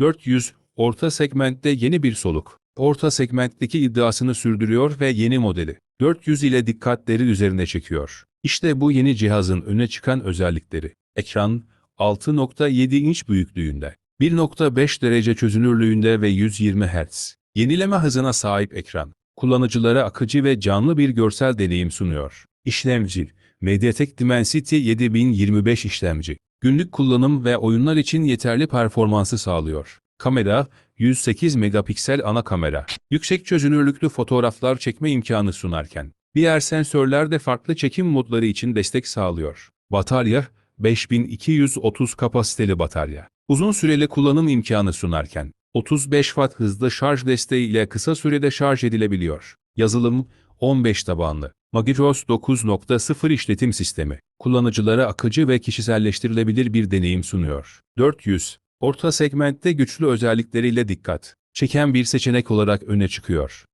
400, orta segmentte yeni bir soluk. Orta segmentteki iddiasını sürdürüyor ve yeni modeli 400 ile dikkatleri üzerine çekiyor. İşte bu yeni cihazın öne çıkan özellikleri. Ekran 6.7 inç büyüklüğünde, 1.5 derece çözünürlüğünde ve 120 Hz. Yenileme hızına sahip ekran, kullanıcılara akıcı ve canlı bir görsel deneyim sunuyor. İşlemci, MediaTek Dimensity 7025 işlemci, günlük kullanım ve oyunlar için yeterli performansı sağlıyor. Kamera, 108 megapiksel ana kamera, yüksek çözünürlüklü fotoğraflar çekme imkanı sunarken, diğer sensörler de farklı çekim modları için destek sağlıyor. Batarya, 5230 kapasiteli batarya. Uzun süreli kullanım imkanı sunarken, 35 Watt hızlı şarj desteği ile kısa sürede şarj edilebiliyor. Yazılım, 15 tabanlı. Magiros 9.0 işletim sistemi, kullanıcılara akıcı ve kişiselleştirilebilir bir deneyim sunuyor. 400, orta segmentte güçlü özellikleriyle dikkat, çeken bir seçenek olarak öne çıkıyor.